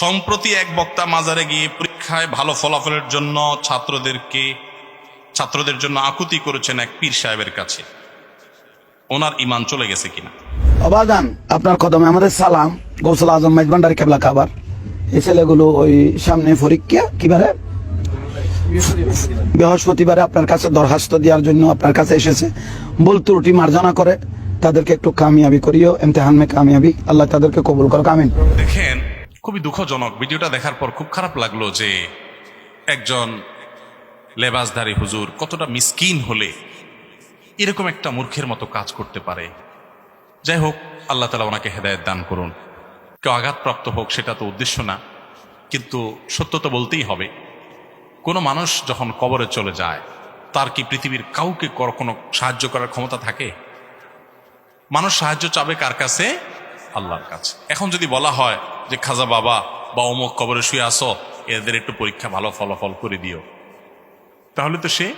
সম্প্রতি এক বক্তা মাজারে গিয়ে পরীক্ষায় ভালো ফলাফলের জন্য ছাত্রদেরকে ছাত্রদের জন্য আকুতি করেছেন এক পীর সাহেবের কাছে। ওনার ইমান চলে গেছে কিনা? অবাদান আপনার কদমে আমাদের সালাম গৌসল আজম মেজবান্ডারি কেবলা খাবার। এই ছেলেগুলো ওই সামনে পরীক্ষা কিবারে বৃহস্পতিবারে আপনার কাছে দরখাস্ত দেওয়ার জন্য আপনার কাছে এসেছে। ভুল ত্রুটি মার্জনা করে তাদেরকে একটু কামিয়াবি করিও এমতেহান মে কামিয়াবি আল্লাহ তাদেরকে কবুল করো কামিন দেখেন খুবই দুঃখজনক। ভিডিওটা দেখার পর খুব খারাপ লাগল যে একজন লেবাসধারী হুজুর কতটা মিসকিন হলে এরকম একটা মূর্খের মতো কাজ করতে পারে। যাই হোক, আল্লাহ তালা ওনাকে হেদায়ত দান করুন। কেউ আঘাতপ্রাপ্ত হোক সেটা তো উদ্দেশ্য না, কিন্তু সত্য তো বলতেই হবে। কোনো মানুষ যখন কবরে চলে যায়, তার কি পৃথিবীর কাউকে কোনো সাহায্য করার ক্ষমতা থাকে? মানুষ সাহায্য চাবে কার কাছে? আল্লাহর কাছে। এখন যদি বলা হয় যে, খাজা বাবা বা অমুক কবরে শুয়ে আসো এদের একটু পরীক্ষা ভালো ফলাফল করে দিও। তাহলে তো সে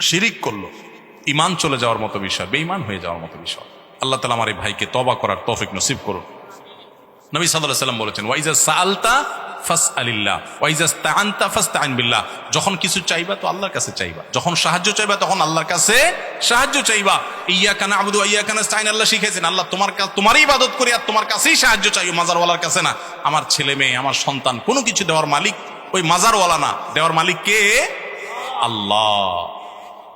শিরিক করল। ইমান চলে যাওয়ার মতো বিষয়, বেঈমান হয়ে যাওয়ার মতো বিষয়। আল্লাহ তালা আমার এই ভাইকে তবা করার তফিক নসিব করুন। নবী সাল্লাহ সাল্লাম বলেছেন ওয়াইজা সালতা ফাস আলিল্লাহ যখন কিছু চাইবা তো আল্লাহর কাছে চাইবা। যখন সাহায্য চাইবা তখন আল্লাহর কাছে সাহায্য চাইবা। ইয়া কানা আবুদু ইয়া কানা স্তাইন আল্লাহ শিখেছেন আল্লাহ, তোমার কাছে তোমারই ইবাদত করি আর তোমার কাছেই সাহায্য চাই মাজারওয়ালার কাছে না। আমার ছেলে মেয়ে, আমার সন্তান, কোনো কিছু দেওয়ার মালিক, ওই মাজারওয়ালা না। দেওয়ার মালিক কে? আল্লাহ।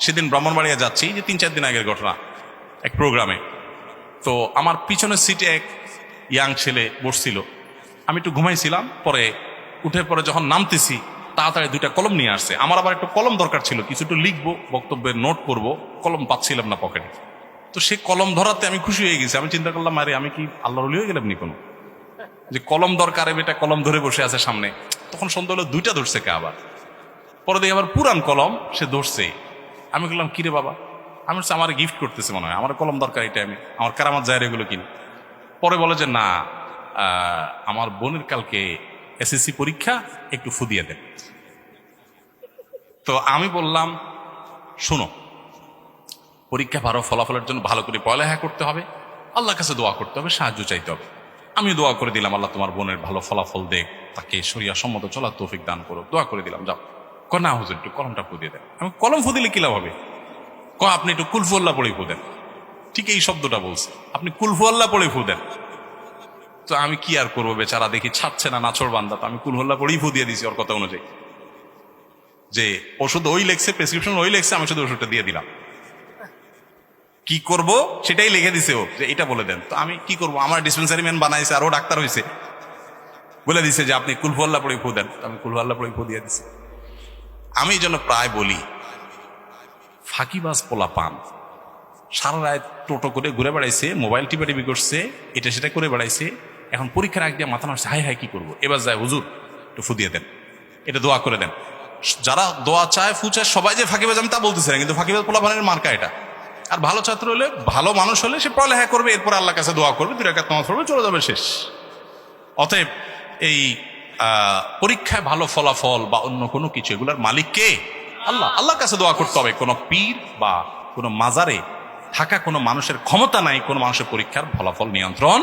সেদিন ব্রাহ্মণবাড়িয়া যাচ্ছি যে তিন চার দিন আগের ঘটনা, এক প্রোগ্রামে। তো আমার পিছনের সিটে এক ইয়াং ছেলে বসছিল। আমি একটু ঘুমাইছিলাম পরে উঠে পরে যখন নামতেছি তাড়াতাড়ি দুইটা কলম নিয়ে আসছে। আমার আবার একটু কলম দরকার ছিল কিছু একটু লিখব বক্তব্যের নোট করব কলম পাচ্ছিলাম না পকেটে তো সে কলম ধরাতে আমি খুশি হয়ে গেছি। আমি চিন্তা করলাম আরে আমি কি আল্লাহর অলি হয়ে গেলাম নি কোনো? যে কলম দরকারে এটা কলম ধরে বসে আছে সামনে। তখন সন্ধ্যা হলো দুইটা ধরছে কে আবার? পরে দেখি আবার পুরান কলম সে ধরছে। আমি বললাম কিরে বাবা? আমি বলছি, আমার গিফট করতেছে মনে হয়। আমার কলম দরকার এই টাইমে আমার কারামাত যায় এগুলো কিনি। পরে বলে যে না আমার বোনের কালকে এসএসসি পরীক্ষা, একটু ফুদিয়ে দেন। তো আমি বললাম, শোনো, পরীক্ষা ভালো, ফলাফলের জন্য ভালো করে পড়ালেখা করতে হবে। আল্লাহর কাছে দোয়া করতে হবে, সাহায্য চাইতে হবে। আমি দোয়া করে দিলাম, আল্লাহ তোমার বোনের ভালো ফলাফল দেখ, তাকে সরিয়া সম্মত চলার তৌফিক দান করো দোয়া করে দিলাম, যাও। ক না হুজুর, একটু কলমটা ফুদিয়ে দেন। আমি কলম ফুদিলে কি লাভ হবে? ক আপনি একটু কুলফুল্লাহ পড়ে ফু দেন ঠিক এই শব্দটা বলছে। আপনি কুলফুল্লাহ পড়ে ফু দেন তো আমি কি আর করব বেচারা? দেখি ছাড়ছে না নাচর বান্দা তো। আমি কুলহুল্লাহ পড়েই ফু দিয়ে দিছি ওর কথা অনুযায়ী। যে ওষুধ ওই লেখছে প্রেসক্রিপশন ওই লেখছে আমি শুধু ওষুধটা দিয়ে দিলাম। কি করব? সেটাই লিখে দিছে ও, যে এটা বলে দেন। তো আমি কি করব? আমার ডিসপেন্সারি ম্যান বানাইছে আর ও ডাক্তার হয়েছে বলে দিছে যে আপনি কুলফুল্লাহ পড়ে ফু দেন। আমি কুলফুল্লাহ পড়ে ফু দিয়ে দিছি। আমি এই জন্য প্রায় বলি, ফাঁকিবাজ পোলা পান সারা রাত টোটো করে ঘুরে বেড়াইছে, মোবাইল টিপা টিপি করছে, এটা সেটা করে বেড়াইছে। এখন পরীক্ষার আগ দিয়ে মাথা মারছে হাই হাই কি করব? এবার যায় হুজুর, একটু ফুদিয়ে দেন। এটা দোয়া করে দেন। যারা দোয়া চায় ফু চায় সবাই যে ফাঁকিবাজ আমি তা বলতেছি না, কিন্তু ফাঁকিবাজ পোলা পানের মার্কা এটা। আর ভালো ছাত্র হলে, ভালো মানুষ হলে সে পড়ালেখা করবে, এরপর আল্লাহ কাছে দোয়া করবে, দুই নামাজ পড়বে, চলে যাবে শেষ। অতএব এই পরীক্ষায় ভালো ফলাফল বা অন্য কোনো কিছু, এগুলার মালিক কে? আল্লাহ। আল্লাহর কাছে দোয়া করতে হবে। কোনো পীর বা কোনো মাজারে থাকা কোনো মানুষের ক্ষমতা নাই, কোনো মানুষের পরীক্ষার ফলাফল নিয়ন্ত্রণ